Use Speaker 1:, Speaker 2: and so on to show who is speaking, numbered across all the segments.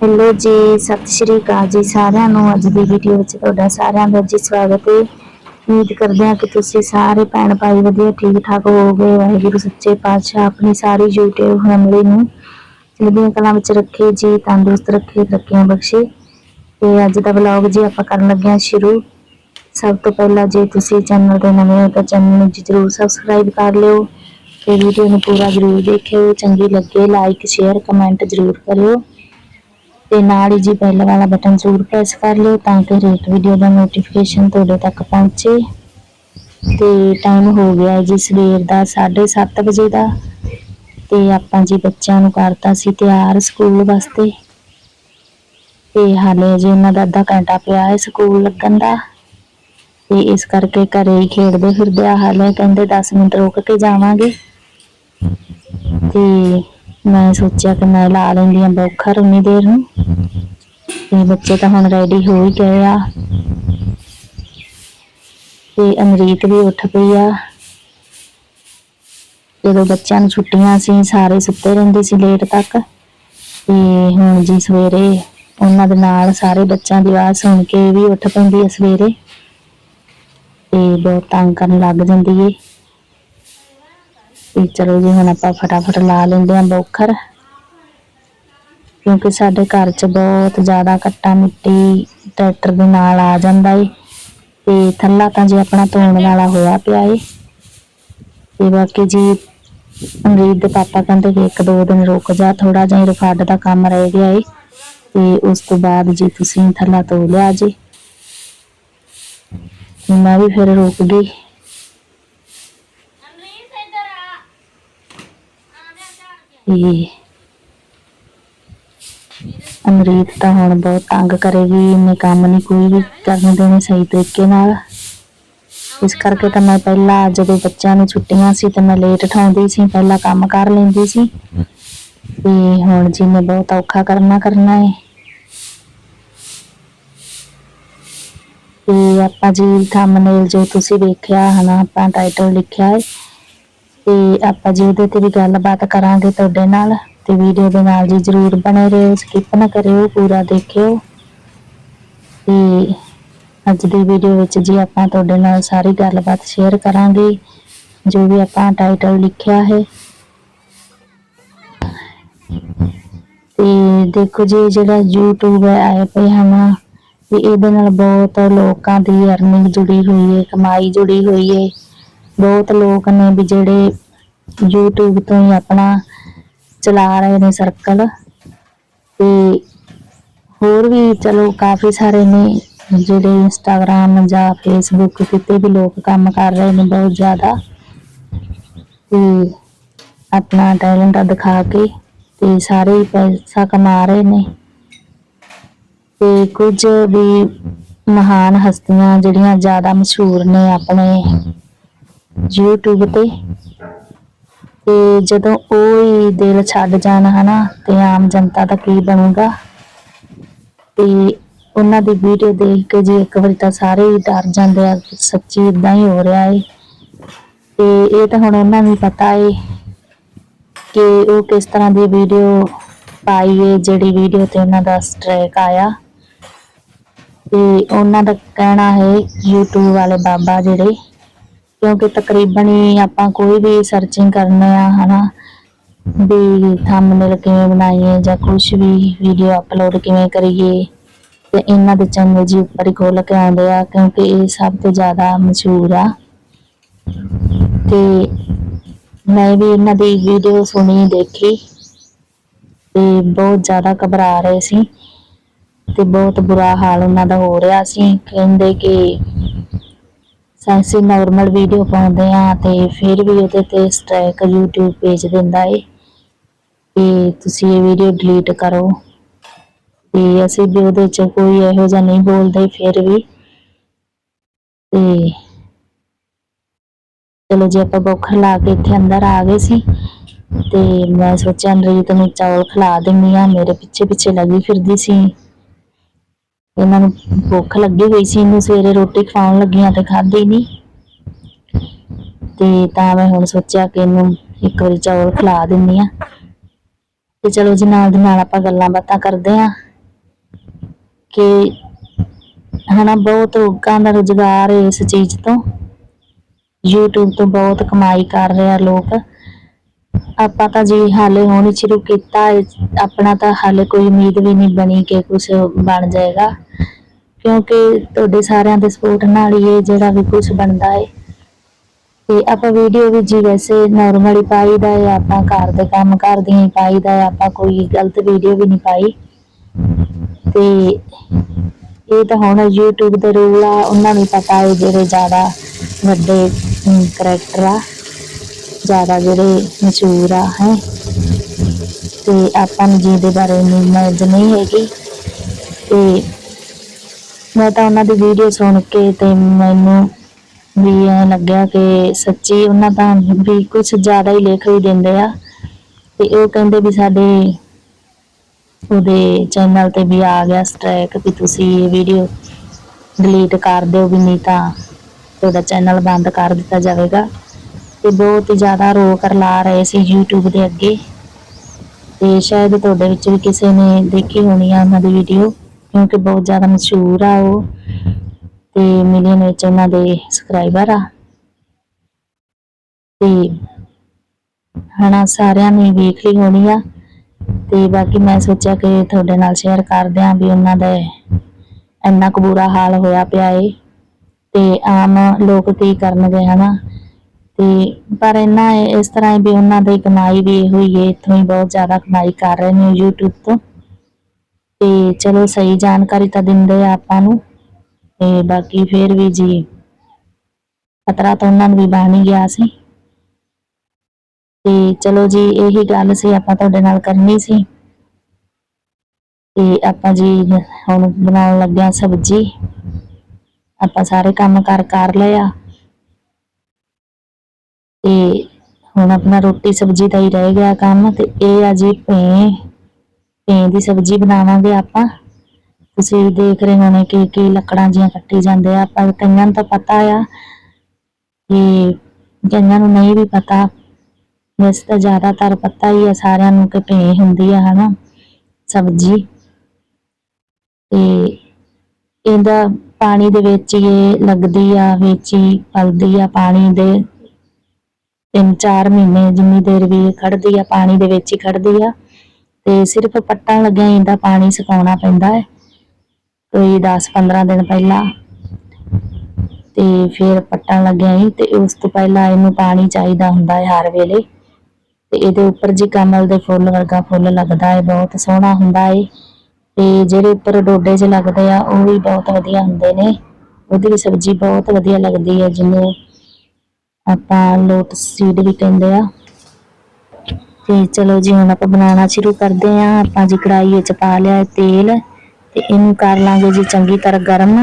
Speaker 1: Hello ਜੀ, ਸਤਿ ਸ਼੍ਰੀ ਅਕਾਲ ਜੀ ਸਾਰਿਆਂ ਨੂੰ। ਅੱਜ ਦੀ ਵੀਡੀਓ ਵਿੱਚ ਤੁਹਾਡਾ ਸਾਰਿਆਂ ਦਾ ਜੀ ਸਵਾਗਤ ਹੈ। ਉਮੀਦ ਕਰਦੇ ਹਾਂ ਕਿ ਤੁਸੀਂ ਸਾਰੇ ਭੈਣ ਭਾਈ ਵਧੀਆ ਠੀਕ ਠਾਕ ਹੋਵੋਗੇ। ਵਾਹਿਗੁਰੂ ਸੱਚੇ ਪਾਤਸ਼ਾਹ ਆਪਣੀ ਸਾਰੀ YouTube ਫੈਮਿਲੀ ਨੂੰ ਚੜ੍ਹਦੀਆਂ ਕਲਾਂ ਵਿੱਚ ਰੱਖੇ, ਜੀ ਤੰਦਰੁਸਤ ਰੱਖੇ, ਤਰੱਕੀਆਂ ਬਖਸ਼ੇ। ਤੇ ਅੱਜ ਦਾ ਵਲੌਗ ਜੀ ਆਪਾਂ ਕਰਨ ਲੱਗੇ ਹਾਂ ਸ਼ੁਰੂ। ਸਭ ਤੋਂ ਪਹਿਲਾਂ ਜੇ ਤੁਸੀਂ ਚੈਨਲ ਤੇ ਨਵੇਂ ਹੋ ਤਾਂ ਚੈਨਲ ਨੂੰ ਜੀ ਜ਼ਰੂਰ ਸਬਸਕ੍ਰਾਈਬ ਕਰ ਲਿਓ। ਤੇ ਵੀਡੀਓ ਨੂੰ ਪੂਰਾ ਜ਼ਰੂਰ ਦੇਖਿਓ। ਚੰਗੀ ਲੱਗੇ ਲਾਈਕ ਸ਼ੇਅਰ ਕਮੈਂਟ ਜ਼ਰੂਰ ਕਰਿਓ। ਤੇ ਨਾਲ ਹੀ ਜੀ ਬੈਲ ਵਾਲਾ ਬਟਨ ਜ਼ਰੂਰ ਪ੍ਰੈਸ ਕਰ ਲਿਓ ਤਾਂ ਕਿ ਹਰੇਕ ਵੀਡੀਓ ਦਾ ਨੋਟੀਫਿਕੇਸ਼ਨ ਤੁਹਾਡੇ ਤੱਕ ਪਹੁੰਚੇ। ਤੇ ਟਾਈਮ ਹੋ ਗਿਆ ਹੈ ਜੀ ਸਵੇਰ ਦਾ 7:30 ਵਜੇ ਦਾ। ਤੇ ਆਪਾਂ ਜੀ ਬੱਚਿਆਂ ਨੂੰ ਕਰਤਾ ਸੀ ਤਿਆਰ ਸਕੂਲ ਵਾਸਤੇ। ਤੇ ਹਾਲੇ ਜੀ ਉਹਨਾਂ ਦਾ ਅੱਧਾ ਘੰਟਾ ਪਿਆ ਹੈ ਸਕੂਲ ਲੱਗਣ ਦਾ। ਤੇ ਇਸ ਕਰਕੇ ਘਰੇ ਹੀ ਖੇਡਦੇ ਫਿਰਦੇ ਆ। ਹਾਲੇ ਕਹਿੰਦੇ 10 ਮਿੰਟ ਰੁਕ ਕੇ ਜਾਵਾਂਗੇ। ਤੇ ਮੈਂ ਸੋਚਿਆ ਕਿ ਮੈਂ ਲਾ ਲੈਂਦੀ ਆ ਬੌਖਰ ਉਨੀ ਦੇਰ ਨੂੰ। ਤੇ ਬੱਚੇ ਤਾਂ ਹੁਣ ਰੈਡੀ ਹੋ ਹੀ ਗਏ ਆ। ਤੇ ਅਮਰੀਕ ਵੀ ਉੱਠ ਪਈ ਆ। ਜਦੋਂ ਬੱਚਿਆਂ ਨੂੰ ਛੁੱਟੀਆਂ ਸੀ, ਸਾਰੇ ਸੁੱਤੇ ਰਹਿੰਦੇ ਸੀ ਲੇਟ ਤੱਕ। ਤੇ ਹੁਣ ਜੀ ਸਵੇਰੇ ਉਹਨਾਂ ਦੇ ਨਾਲ ਸਾਰੇ ਬੱਚਿਆਂ ਦੀ ਆਵਾਜ਼ ਸੁਣ ਕੇ ਇਹ ਵੀ ਉੱਠ ਪੈਂਦੀ ਆ ਸਵੇਰੇ। ਤੇ ਬਹੁਤ ਤੰਗ ਕਰਨ ਲੱਗ ਜਾਂਦੀ ਏ। ਤੇ ਚਲੋ ਜੀ ਹੁਣ ਆਪਾਂ ਫਟਾਫਟ ਲਾ ਲੈਂਦੇ ਆਂ ਬੋਖਰ। ਕਿਉਂਕਿ ਸਾਡੇ ਘਰ 'ਚ ਬਹੁਤ ਜ਼ਿਆਦਾ ਕੱਟਾ ਮਿੱਟੀ ਟਰੈਕਟਰ ਦੇ ਨਾਲ ਆ ਜਾਂਦਾ ਏ। ਤੇ ਥੱਲਾ ਤਾਂ ਜੀ ਆਪਣਾ ਧੋਣ ਵਾਲਾ ਹੋਇਆ ਪਿਆ ਏ। ਤੇ ਬਾਕੀ ਜੀ ਅਮਰੀਤ ਦੇ ਪਾਪਾ ਕਹਿੰਦੇ ਕਿ ਇੱਕ ਦੋ ਦਿਨ ਰੁਕ ਜਾ ਥੋੜਾ ਜਿਹਾ ਰਫਾਡ ਦਾ ਕੰਮ ਰਹਿ ਗਿਆ ਏ। ਤੇ ਉਸ ਤੋਂ ਬਾਅਦ ਜੀ ਤੁਸੀਂ ਥੱਲਾ ਧੋ ਲਿਆ ਜੀ। ਮੈਂ ਵੀ ਫਿਰ ਰੁਕ ਗਈ। ਤੇ ਅਮਰੀਤ ਤਾਂ ਹੁਣ ਬਹੁਤ ਤੰਗ ਕਰੇਗੀ ਇਹਨੇ ਕੰਮ ਨਹੀਂ ਕੋਈ ਵੀ ਕਰਨ ਦੇਣੇ ਸਹੀ ਤਰੀਕੇ ਨਾਲ। ਇਸ ਕਰਕੇ ਤਾਂ ਮੈਂ ਪਹਿਲਾਂ ਜਦੋਂ ਬੱਚਿਆਂ ਨੂੰ ਛੁੱਟੀਆਂ ਸੀ ਤਾਂ ਮੈਂ ਲੇਟ ਉਠਾਉਂਦੀ ਸੀ, ਪਹਿਲਾਂ ਕੰਮ ਕਰ ਲੈਂਦੀ ਸੀ। ਤੇ ਹੁਣ ਜੀ ਮੈਂ ਬਹੁਤ ਔਖਾ ਕਰਨਾ ਕਰਨਾ ਹੈ ਤੇ ਆਪਾਂ ਜੀ ਥੰਬਨੇਲ ਜੋ ਤੁਸੀਂ ਦੇਖਿਆ ਹਨਾ, ਆਪਾਂ ਟਾਈਟਲ ਲਿਖਿਆ ਹੈ ਤੇ ਆਪਾਂ ਜੀ ਉਹਦੇ ਤੇ ਵੀ ਗੱਲਬਾਤ ਕਰਾਂਗੇ ਤੁਹਾਡੇ ਨਾਲ ਤੇ ਵੀਡੀਓ ਦੇ ਨਾਲ ਜੀ ਜਰੂਰ ਬਣੇ ਰਹੋ ਸਕਿਪ ਨਾ ਕਰਿਓ, ਪੂਰਾ ਦੇਖਿਓ। ਤੇ ਅੱਜ ਦੀ ਵੀਡੀਓ ਵਿੱਚ ਜੀ ਆਪਾਂ ਤੁਹਾਡੇ ਨਾਲ ਸਾਰੀ ਗੱਲਬਾਤ ਸ਼ੇਅਰ ਕਰਾਂਗੇ, ਜੋ ਵੀ ਆਪਾਂ ਟਾਈਟਲ ਲਿਖਿਆ ਹੈ। ਤੇ ਦੇਖੋ ਜੀ, ਜਿਹੜਾ YouTube ਹੈ ਆਏ ਪਏ ਹਨ ਤੇ ਇਹਦੇ ਨਾਲ ਬਹੁਤ ਲੋਕਾਂ ਦੀ ਅਰਨਿੰਗ ਜੁੜੀ ਹੋਈ ਹੈ, ਕਮਾਈ ਜੁੜੀ ਹੋਈ ਹੈ। ਬਹੁਤ ਲੋਕ ਨੇ ਵੀ ਜਿਹੜੇ YouTube ਤੋਂ ਹੀ ਆਪਣਾ ਚਲਾ ਰਹੇ ਨੇ ਸਰਕਲ ਤੇ ਹੋਰ ਵੀ ਚਲੋ ਕਾਫੀ ਸਾਰੇ ਨੇ ਜਿਹੜੇ ਇੰਸਟਾਗ੍ਰਾਮ ਜਾਂ ਫੇਸਬੁੱਕ ਕਿਤੇ ਵੀ ਲੋਕ ਕੰਮ ਕਰ ਰਹੇ ਨੇ ਬਹੁਤ ਜ਼ਿਆਦਾ। ਤੇ ਆਪਣਾ ਟੈਲੈਂਟ ਦਿਖਾ ਕੇ ਤੇ ਸਾਰੇ ਪੈਸਾ ਕਮਾ ਰਹੇ ਨੇ। ਤੇ ਕੁਝ ਵੀ ਮਹਾਨ ਹਸਤੀਆਂ ਜਿਹੜੀਆਂ ਜ਼ਿਆਦਾ ਮਸ਼ਹੂਰ ਨੇ ਆਪਣੇ YouTube ਤੇ ਤੇ ਜਦੋਂ ਉਹ ਹੀ ਦਿਲ ਛੱਡ ਜਾਣ ਹਨਾ ਤੇ ਆਮ ਜਨਤਾ ਦਾ ਕੀ ਬਣੂਗਾ ਤੇ ਉਹਨਾਂ ਦੀ ਵੀਡੀਓ ਦੇਖ ਕੇ ਜੀ ਇੱਕ ਵਾਰੀ ਤਾਂ ਸਾਰੇ ਹੀ ਡਰ ਜਾਂਦੇ ਆ ਸੱਚੀ ਇਦਾਂ ਹੀ ਹੋ ਰਿਹਾ ਏ। ਤੇ ਇਹ ਤਾਂ ਹੁਣ ਉਹਨਾਂ ਨੂੰ ਪਤਾ ਏ ਕਿ ਉਹ ਕਿਸ ਤਰ੍ਹਾਂ ਦੀ ਵੀਡੀਓ ਪਾਈ ਏ, ਜਿਹੜੀ ਵੀਡੀਓ ਤੇ ਉਹਨਾਂ ਦਾ ਸਟ੍ਰੈਕ ਆਇਆ। ਤੇ ਉਹਨਾਂ ਦਾ ਕਹਿਣਾ ਹੈ YouTube ਵਾਲੇ ਬਾਬਾ ਜਿਹੜੇ ਕਿਉਂਕਿ ਤਕਰੀਬਨ ਹੀ ਆਪਾਂ ਕੋਈ ਵੀ ਸਰਚਿੰਗ ਕਰਨੇ ਆ, ਹਨਾ, ਵੀ ਥੰਬਨੇਲ ਕਿਵੇਂ ਬਣਾਈਏ ਜਾਂ ਕੁਝ ਵੀ ਵੀਡੀਓ ਅਪਲੋਡ ਕਿਵੇਂ ਕਰੀਏ, ਤੇ ਇਹਨਾਂ ਦੇ ਚੈਨਲ ਜੀ ਉੱਪਰ ਹੀ ਖੋਲ ਕੇ ਆਉਂਦੇ ਆ, ਕਿਉਂਕਿ ਇਹ ਸਭ ਤੋਂ ਜ਼ਿਆਦਾ ਮਸ਼ਹੂਰ ਆ। ਤੇ ਮੈਂ ਵੀ ਇਹਨਾਂ ਦੀ ਵੀਡੀਓ ਸੁਣੀ, ਦੇਖੀ, ਤੇ ਬਹੁਤ ਜ਼ਿਆਦਾ ਘਬਰਾ ਰਹੇ ਸੀ, ਤੇ ਬਹੁਤ ਬੁਰਾ ਹਾਲ ਉਹਨਾਂ ਦਾ ਹੋ ਰਿਹਾ ਸੀ। ਕਹਿੰਦੇ ਕਿ ਸੈਂਸੀ ਨਾਰਮਲ ਵੀਡੀਓ ਪਾਉਂਦੇ ਆ ਤੇ ਫਿਰ ਵੀ ਉਹਦੇ ਤੇ ਸਟ੍ਰਾਈਕ YouTube ਪੇਜ ਦਿੰਦਾ ਏ ਕਿ ਤੁਸੀਂ ਇਹ ਵੀਡੀਓ ਡਿਲੀਟ ਕਰੋ। ਤੇ ਅਸੀਂ ਵੀ ਉਹਦੇ ਚ ਕੋਈ ਇਹੋ ਜਿਹਾ ਨਹੀਂ ਬੋਲਦੇ ਫਿਰ ਵੀ। ਤੇ ਚਲੋ ਜੀ ਆਪਾਂ ਬੋਖਰ ਲਾ ਕੇ ਇੱਥੇ ਅੰਦਰ ਆ ਗਏ ਸੀ ਤੇ ਮੈਂ ਸੋਚਿਆ ਰੀਤ ਨੂੰ ਚੌਲ ਖਿਲਾ ਦਿੰਨੀ ਆ, ਮੇਰੇ ਪਿੱਛੇ ਪਿੱਛੇ ਲੱਗੀ ਫਿਰਦੀ ਸੀ। ਇਹਨਾਂ ਨੂੰ ਭੁੱਖ ਲੱਗੀ ਹੋਈ ਸੀ, ਇਹਨੂੰ ਸਵੇਰੇ ਰੋਟੀ ਖਵਾਉਣ ਲੱਗੀਆਂ ਤੇ ਖਾਧੀ ਨਹੀਂ। ਤੇ ਤਾਂ ਮੈਂ ਹੁਣ ਸੋਚਿਆ ਕਿ ਇਹਨੂੰ ਇੱਕ ਵਾਰੀ ਚੌਲ ਖਿਲਾ ਦਿੰਨੀ ਆ ਤੇ ਚਲੋ ਜੀ, ਨਾਲ ਦੀ ਨਾਲ ਆਪਾਂ ਗੱਲਾਂ ਬਾਤਾਂ ਕਰਦੇ ਆ ਕਿ ਹਨਾ, ਬਹੁਤ ਲੋਕਾਂ ਦਾ ਰੁਜ਼ਗਾਰ ਇਸ ਚੀਜ਼ ਤੋਂ। YouTube ਤੋਂ ਬਹੁਤ ਕਮਾਈ ਕਰ ਰਿਹਾ ਲੋਕ। ਆਪਾਂ ਤਾਂ ਜੀ ਹਾਲੇ ਹੁਣ ਸ਼ੁਰੂ ਕੀਤਾ ਆਪਣਾ ਤਾਂ ਹਾਲੇ ਕੋਈ ਉਮੀਦ ਵੀ ਨਹੀਂ ਬਣੀ ਕਿ ਕੁਝ ਬਣ ਜਾਏਗਾ। ਕਿਉਂਕਿ ਤੁਹਾਡੇ ਸਾਰਿਆਂ ਦੇ ਸਪੋਰਟ ਨਾਲ ਹੀ ਇਹ ਜਿਹੜਾ ਵੀ ਕੁਝ ਬਣਦਾ ਹੈ ਤੇ ਆਪਾਂ ਵੀਡੀਓ ਵੀ ਜੀ ਵੈਸੇ ਨਾਰਮਲ ਪਾਈਦਾ ਹੈ ਆਪਾਂ ਘਰ ਦੇ ਕੰਮ ਕਰਦੀਆਂ ਹੀ ਪਾਈਦਾ ਹੈ ਆਪਾਂ ਕੋਈ ਗਲਤ ਵੀਡੀਓ ਵੀ ਨਹੀਂ ਪਾਈ। ਤੇ ਇਹ ਤਾਂ ਹੁਣ YouTube ਦੇ ਰੂਲ ਆ, ਉਹਨਾਂ ਨੂੰ ਪਤਾ ਹੈ ਜਿਹੜੇ ਜ਼ਿਆਦਾ ਵੱਡੇ ਕਰੈਕਟਰ ਆ, ਜ਼ਿਆਦਾ ਜਿਹੜੇ ਮਸ਼ਹੂਰ ਆ, ਹੈ। ਤੇ ਆਪਾਂ ਨੂੰ ਜਿਹਦੇ ਬਾਰੇ ਇੰਨੀ ਨੌਲੇਜ ਨਹੀਂ ਹੈਗੀ। ਤੇ ਮੈਂ ਤਾਂ ਉਹਨਾਂ ਦੀ ਵੀਡੀਓ ਸੁਣ ਕੇ ਤੇ ਮੈਨੂੰ ਵੀ ਐਂ ਲੱਗਿਆ ਕਿ ਸੱਚੀ ਉਹਨਾਂ ਤਾਂ ਵੀ ਕੁਝ ਜ਼ਿਆਦਾ ਹੀ ਲਿਖ ਵੀ ਦਿੰਦੇ ਆ। ਤੇ ਉਹ ਕਹਿੰਦੇ ਵੀ ਸਾਡੇ ਉਹਦੇ ਚੈਨਲ ਤੇ ਵੀ ਆ ਗਿਆ ਸਟ੍ਰਾਈਕ ਵੀ ਤੁਸੀਂ ਇਹ ਵੀਡੀਓ ਡਿਲੀਟ ਕਰ ਦਿਓ ਵੀ ਨਹੀਂ ਤਾਂ ਤੁਹਾਡਾ ਚੈਨਲ ਬੰਦ ਕਰ ਦਿੱਤਾ ਜਾਵੇਗਾ। ਤੇ ਬਹੁਤ ਹੀ ਜ਼ਿਆਦਾ ਰੋ ਕਰ ਲਾ ਰਹੇ ਸੀ YouTube ਦੇ ਅੱਗੇ। ਤੇ ਸ਼ਾਇਦ ਤੁਹਾਡੇ ਵਿੱਚ ਵੀ ਕਿਸੇ ਨੇ ਦੇਖੀ ਹੋਣੀ ਆ ਉਹਨਾਂ ਦੀ ਵੀਡੀਓ ਕਿਉਂਕਿ ਬਹੁਤ ਜ਼ਿਆਦਾ ਮਸ਼ਹੂਰ ਆ ਉਹ। ਤੇ ਮਿਲੀਅਨ ਵਿੱਚ ਉਹਨਾਂ ਦੇ ਸਬਸਕ੍ਰਾਈਬਰ ਆ। ਤੇ ਹਨਾ ਸਾਰਿਆਂ ਨੇ ਵੇਖ ਲਈ ਹੋਣੀ ਆ। ਤੇ ਬਾਕੀ ਮੈਂ ਸੋਚਿਆ ਕਿ ਤੁਹਾਡੇ ਨਾਲ ਸ਼ੇਅਰ ਕਰ ਦਿਆਂ ਵੀ ਉਹਨਾਂ ਦਾ ਇੰਨਾ ਕੁ ਬੁਰਾ ਹਾਲ ਹੋਇਆ ਪਿਆ ਏ। ਤੇ ਆਮ ਲੋਕ ਕੀ ਕਰਨਗੇ ਹਨਾ। ਤੇ ਪਰ ਇਹਨਾਂ ਇਸ ਤਰ੍ਹਾਂ ਵੀ ਉਹਨਾਂ ਦੀ ਕਮਾਈ ਵੀ ਇਹੋ ਹੀ ਹੈ ਇੱਥੋਂ ਹੀ ਬਹੁਤ ਜ਼ਿਆਦਾ ਕਮਾਈ ਕਰ ਰਹੇ ਨੇ YouTube ਤੋਂ। ਤੇ ਚਲੋ ਸਹੀ ਜਾਣਕਾਰੀ ਤਾਂ ਦਿੰਦੇ ਆ ਆਪਾਂ ਨੂੰ। ਤੇ ਬਾਕੀ ਫੇਰ ਵੀ ਜੀ, ਖਤਰਾ ਤਾਂ ਉਹਨਾਂ ਨੂੰ ਵੀ ਬਣ ਹੀ ਗਿਆ ਸੀ। ਤੇ ਚਲੋ ਜੀ, ਇਹੀ ਗੱਲ ਸੀ ਆਪਾਂ ਤੁਹਾਡੇ ਨਾਲ ਕਰਨੀ ਸੀ। ਤੇ ਆਪਾਂ ਜੀ ਹੁਣ ਬਣਾਉਣ ਲੱਗਿਆ ਸਬਜ਼ੀ। ਆਪਾਂ ਸਾਰੇ ਕੰਮ ਕਰ ਕਰ ਲਿਆ ਤੇ ਹੁਣ ਆਪਣਾ ਰੋਟੀ ਸਬਜ਼ੀ ਦਾ ਹੀ ਰਹਿ ਗਿਆ ਕੰਮ ਤੇ ਇਹ ਆ ਜੀ ਭੇ। ਭੇ ਦੀ ਸਬਜ਼ੀ ਬਣਾਵਾਂਗੇ ਆਪਾਂ। ਤੁਸੀਂ ਦੇਖ ਰਹੇ ਹੋਣੇ ਕਿ ਕੀ ਲੱਕੜਾਂ ਜੀਆਂ ਕੱਟੀ ਜਾਂਦੇ ਆ। ਪਰ ਕਈਆਂ ਨੂੰ ਤਾਂ ਪਤਾ ਆ ਕਿ ਕਈਆਂ ਨੂੰ ਨਹੀਂ ਵੀ ਪਤਾ। ਵੈਸੇ ਤਾਂ ਜ਼ਿਆਦਾਤਰ ਪਤਾ ਹੀ ਆ ਸਾਰਿਆਂ ਨੂੰ ਕਿ ਭੇ ਹੁੰਦੀ ਆ, ਹਨਾ, ਸਬਜ਼ੀ। ਤੇ ਇਹਦਾ ਪਾਣੀ ਦੇ ਵਿੱਚ ਹੀ ਇਹ ਲੱਗਦੀ ਆ, ਵਿੱਚ ਹੀ ਪਲਦੀ ਆ ਪਾਣੀ ਦੇ। ਤਿੰਨ ਚਾਰ ਮਹੀਨੇ ਜਿੰਨੀ ਦੇਰ ਵੀ ਇਹ ਖੜਦੀ ਆ, ਪਾਣੀ ਦੇ ਵਿੱਚ ਹੀ ਖੜਦੀ ਆ। ਤੇ ਸਿਰਫ ਪੱਟਾਂ ਲੱਗਿਆ ਹੀ ਇਹਦਾ ਪਾਣੀ ਸੁਕਾਉਣਾ ਪੈਂਦਾ ਹੈ। ਕੋਈ 10-15 ਦਿਨ ਪਹਿਲਾਂ ਤੇ ਫਿਰ ਪੱਟਾਂ ਲੱਗਿਆ ਹੀ ਤੇ ਉਸ ਤੋਂ ਪਹਿਲਾਂ ਇਹਨੂੰ ਪਾਣੀ ਚਾਹੀਦਾ ਹੁੰਦਾ ਹੈ ਹਰ ਵੇਲੇ। ਤੇ ਇਹਦੇ ਉੱਪਰ ਜੀ ਕਮਲ ਦੇ ਫੁੱਲ ਵਰਗਾ ਫੁੱਲ ਲੱਗਦਾ ਹੈ, ਬਹੁਤ ਸੋਹਣਾ ਹੁੰਦਾ ਹੈ। ਤੇ ਜਿਹੜੇ ਉੱਪਰ ਡੋਡੇ 'ਚ ਲੱਗਦੇ ਆ, ਉਹ ਵੀ ਬਹੁਤ ਵਧੀਆ ਹੁੰਦੇ ਨੇ। ਉਹਦੀ ਵੀ ਸਬਜ਼ੀ ਬਹੁਤ ਵਧੀਆ ਲੱਗਦੀ ਹੈ, ਜਿਹਨੂੰ ਆਪਾਂ ਲੋਟਸ ਸੀਡ ਵੀ ਕਹਿੰਦੇ ਆ। ਤੇ ਚਲੋ ਜੀ ਹੁਣ ਆਪਾਂ ਬਣਾਉਣਾ ਸ਼ੁਰੂ ਕਰਦੇ ਆ ਆਪਾਂ ਜੀ ਕੜਾਈ ਵਿੱਚ ਪਾ ਲਿਆ ਤੇਲ ਤੇ ਇਹਨੂੰ ਕਰ ਲਾਂਗੇ ਜੀ ਚੰਗੀ ਤਰ੍ਹਾਂ ਗਰਮ।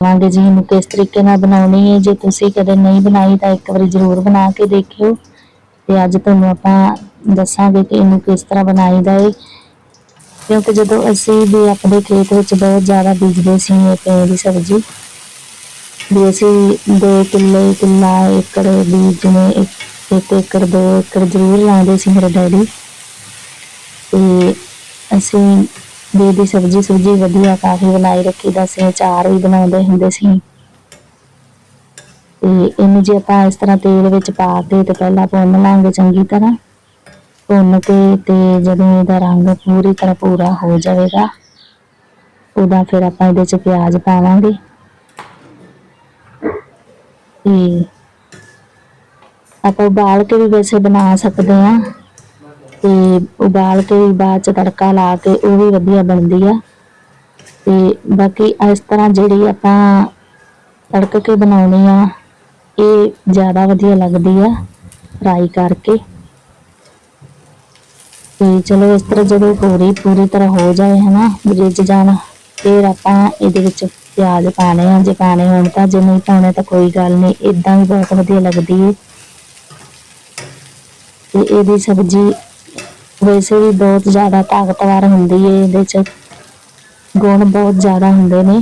Speaker 1: ਲਾਂਗੇ ਜੀ ਇਹਨੂੰ ਕਿਸ ਤਰੀਕੇ ਨਾਲ ਬਣਾਉਣੀ ਹੈ। ਜੇ ਤੁਸੀਂ ਕਦੇ ਨਹੀਂ ਬਣਾਈ ਤਾਂ ਇੱਕ ਵਾਰੀ ਜ਼ਰੂਰ ਬਣਾ ਕੇ ਦੇਖਿਓ। ਤੇ ਅੱਜ ਤੁਹਾਨੂੰ ਆਪਾਂ ਦੱਸਾਂਗੇ ਕਿ ਇਹਨੂੰ ਕਿਸ ਤਰ੍ਹਾਂ ਬਣਾਈਦਾ ਹੈ। ਕਿਉਂਕਿ ਜਦੋਂ ਅਸੀਂ ਵੀ ਆਪਣੇ ਖੇਤ ਵਿੱਚ ਬਹੁਤ ਜ਼ਿਆਦਾ ਬੀਜਦੇ ਸੀ ਇਹ ਪੇ ਦੀ ਸਬਜ਼ੀ, ਵੀ ਅਸੀਂ ਦੋ ਕਿੱਲੇ, ਕਿੱਲਾ ਏਕੜ ਬੀਜ ਜਿਵੇਂ ਇੱਕ ਏਕੜ, ਦੋ ਏਕੜ ਜ਼ਰੂਰ ਲਾਉਂਦੇ ਸੀ ਮੇਰੇ ਡੈਡੀ। ਤੇ ਅਸੀਂ ਵੀ ਦੀ ਸਬਜ਼ੀ ਸੁਬਜ਼ੀ ਵਧੀਆ ਕਾਫੀ ਬਣਾਈ ਰੱਖੀ ਦਾ ਸੀ ਅਚਾਰ ਵੀ ਬਣਾਉਂਦੇ ਹੁੰਦੇ ਸੀ। ਤੇ ਇਹਨੂੰ ਜੇ ਆਪਾਂ ਇਸ ਤਰ੍ਹਾਂ ਤੇਲ ਵਿੱਚ ਪਾ ਕੇ ਤੇ ਪਹਿਲਾਂ ਭੁੰਨ ਲਾਂਗੇ ਚੰਗੀ ਤਰ੍ਹਾਂ, ਭੁੰਨ ਕੇ ਤੇ ਜਦੋਂ ਇਹਦਾ ਰੰਗ ਪੂਰੀ ਤਰ੍ਹਾਂ ਪੂਰਾ ਹੋ ਜਾਵੇਗਾ, ਉਹਦਾ ਫਿਰ ਆਪਾਂ ਇਹਦੇ ਚ ਪਿਆਜ਼ ਪਾਵਾਂਗੇ। ਤੇ ਆਪਾਂ ਉਬਾਲ ਕੇ ਵੀ ਵੈਸੇ ਬਣਾ ਸਕਦੇ ਆ ਤੇ ਉਬਾਲ ਕੇ ਵੀ ਬਾਅਦ ਚ ਤੜਕਾ ਲਾ ਕੇ ਉਹ ਵੀ ਵਧੀਆ ਬਣਦੀ ਆ। ਤੇ ਬਾਕੀ ਇਸ ਤਰ੍ਹਾਂ ਜਿਹੜੀ ਆਪਾਂ ਤੜਕ ਕੇ ਬਣਾਉਣੀ ਆ, ਇਹ ਜ਼ਿਆਦਾ ਵਧੀਆ ਲੱਗਦੀ ਆ ਫਰਾਈ ਕਰਕੇ। ਤੇ ਚਲੋ ਇਸ ਤਰ੍ਹਾਂ ਜਦੋਂ ਪੂਰੀ ਪੂਰੀ ਤਰ੍ਹਾਂ ਹੋ ਜਾਏ ਹਨਾ ਰਿੱਝ ਜਾਣ, ਫਿਰ ਆਪਾਂ ਇਹਦੇ ਵਿੱਚ ਪਿਆਜ਼ ਪਾਣੇ ਆ। ਜੇ ਪਾਣੇ ਹੋਣ ਤਾਂ, ਜੇ ਨਹੀਂ ਪਾਉਣੇ ਤਾਂ ਕੋਈ ਗੱਲ ਨਹੀਂ ਇਦਾਂ ਵੀ ਬਹੁਤ ਵਧੀਆ ਲੱਗਦੀ ਹੈ ਤੇ ਇਹਦੀ ਸਬਜ਼ੀ ਵੈਸੇ ਵੀ ਬਹੁਤ ਜ਼ਿਆਦਾ ਤਾਕਤਵਰ ਹੁੰਦੀ ਹੈ ਇਹਦੇ ਚ ਗੁਣ ਬਹੁਤ ਜ਼ਿਆਦਾ ਹੁੰਦੇ ਨੇ।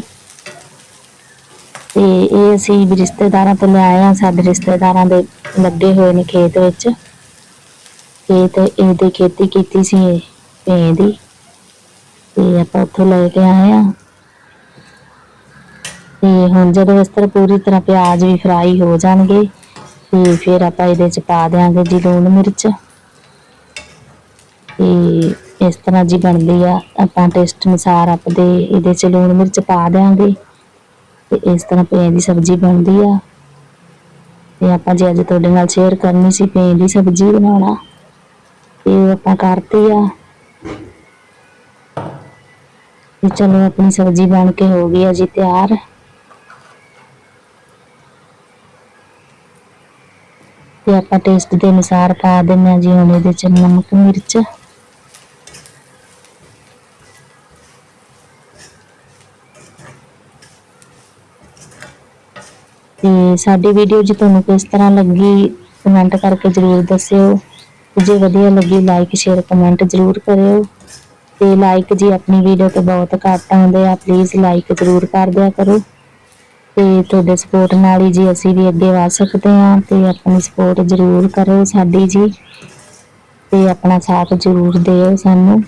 Speaker 1: ਤੇ ਇਹ ਅਸੀਂ ਵੀ ਰਿਸ਼ਤੇਦਾਰਾਂ ਤੋਂ ਲਿਆਏ ਆ, ਸਾਡੇ ਰਿਸ਼ਤੇਦਾਰਾਂ ਦੇ ਲੱਗੇ ਹੋਏ ਨੇ ਖੇਤ ਵਿੱਚ। ਇਹ ਤੇ ਇਹਦੀ ਖੇਤੀ ਕੀਤੀ ਸੀ ਇਹ ਦੀ। ਤੇ ਆਪਾਂ ਉੱਥੋਂ ਲੈ ਕੇ ਆਏ ਆ। ਤੇ ਹੁਣ ਜਦੋਂ ਇਸ ਤਰ੍ਹਾਂ ਪੂਰੀ ਤਰ੍ਹਾਂ ਪਿਆਜ਼ ਵੀ ਫਰਾਈ ਹੋ ਜਾਣਗੇ ਤੇ ਫਿਰ ਆਪਾਂ ਇਹਦੇ ਚ ਪਾ ਦਿਆਂਗੇ ਜੀ ਲੂਣ ਮਿਰਚ। ਤੇ ਇਸ ਤਰ੍ਹਾਂ ਜੀ ਬਣਦੀ ਆ, ਆਪਾਂ ਟੇਸਟ ਅਨੁਸਾਰ ਆਪਦੇ ਇਹਦੇ ਚ ਲੂਣ ਮਿਰਚ ਪਾ ਦਿਆਂਗੇ। ਤੇ ਇਸ ਤਰ੍ਹਾਂ ਪੇਂ ਦੀ ਸਬਜ਼ੀ ਬਣਦੀ ਆ। ਤੇ ਆਪਾਂ ਜੀ ਅੱਜ ਤੁਹਾਡੇ ਨਾਲ ਸ਼ੇਅਰ ਕਰਨੀ ਸੀ, ਪੇਂ ਦੀ ਸਬਜ਼ੀ ਬਣਾਉਣਾ, ਤੇ ਉਹ ਆਪਾਂ ਕਰਤੀ ਆ। ਤੇ ਚਲੋ ਆਪਣੀ ਸਬਜ਼ੀ ਬਣ ਕੇ ਹੋ ਗਈ ਆ ਜੀ ਤਿਆਰ। ਤੇ ਆਪਾਂ ਟੇਸਟ ਦੇ ਅਨੁਸਾਰ ਪਾ ਦਿੰਦੇ ਹਾਂ ਜੀ ਹੁਣ ਇਹਦੇ ਚ ਨਮਕ, ਮਿਰਚ। ਤੇ ਸਾਡੀ ਵੀਡੀਓ ਜੀ ਤੁਹਾਨੂੰ ਕਿਸ ਤਰ੍ਹਾਂ ਲੱਗੀ ਕਮੈਂਟ ਕਰਕੇ ਜਰੂਰ ਦੱਸਿਓ। ਜੇ ਵਧੀਆ ਲੱਗੀ ਲਾਈਕ ਸ਼ੇਅਰ ਕਮੈਂਟ ਜਰੂਰ ਕਰਿਓ। ਤੇ ਲਾਈਕ ਜੀ ਆਪਣੀ ਵੀਡੀਓ ਤੇ ਬਹੁਤ ਘੱਟ ਆਉਂਦੇ ਆ ਪਲੀਜ਼ ਲਾਈਕ ਜਰੂਰ ਕਰ ਦਿਆ ਕਰੋ। ਤੇ ਤੁਹਾਡੇ ਸਪੋਰਟ ਨਾਲ ਹੀ ਜੀ ਅਸੀਂ ਵੀ ਅੱਗੇ ਵਧ ਸਕਦੇ ਹਾਂ ਤੇ ਆਪਣੀ ਸਪੋਰਟ ਜਰੂਰ ਕਰੋ ਸਾਡੀ ਜੀ ਤੇ ਆਪਣਾ ਸਾਥ ਜਰੂਰ ਦਿਓ ਸਾਨੂੰ।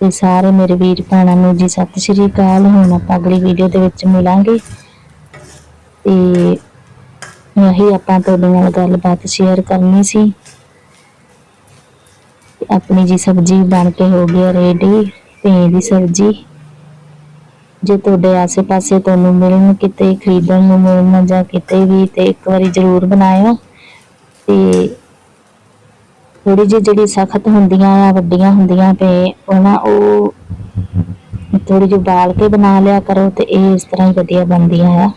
Speaker 1: ਤੇ ਸਾਰੇ ਮੇਰੇ ਵੀਰ ਭੈਣਾਂ ਨੂੰ ਜੀ ਸਤਿ ਸ਼੍ਰੀ ਅਕਾਲ। ਹੁਣ ਆਪਾਂ ਅਗਲੀ ਵੀਡੀਓ ਦੇ ਵਿੱਚ ਮਿਲਾਂਗੇ। ਤੇ ਇਹੀ ਆਪਾਂ ਤੁਹਾਡੇ ਨਾਲ ਗੱਲਬਾਤ ਸ਼ੇਅਰ ਕਰਨੀ ਸੀ। ਆਪਣੀ ਜੀ ਸਬਜ਼ੀ ਬਣ ਕੇ ਹੋ ਗਈ ਰੈਡੀ ਪੇਂ ਦੀ ਸਬਜ਼ੀ। ਜੇ ਤੁਹਾਡੇ ਆਸੇ-ਪਾਸੇ ਤੁਹਾਨੂੰ ਮਿਲਣ ਕਿਤੇ, ਖਰੀਦਣ ਨੂੰ ਮਿਲਣ ਜਾਂ ਕਿਤੇ ਵੀ, ਤੇ ਇੱਕ ਵਾਰੀ ਜ਼ਰੂਰ ਬਣਾਇਓ। ਤੇ ਥੋੜੀ ਜਿਹੀ ਜਿਹੜੀ ਸਖਤ ਹੁੰਦੀਆਂ ਆ ਵੱਡੀਆਂ ਹੁੰਦੀਆਂ ਤੇ ਉਹਨਾਂ ਉਹ ਥੋੜੀ ਜਿਹੀ ਬਾਲ ਕੇ ਬਣਾ ਲਿਆ ਕਰੋ ਤੇ ਇਹ ਇਸ ਤਰ੍ਹਾਂ ਹੀ ਵਧੀਆ ਬਣਦੀਆਂ ਆ।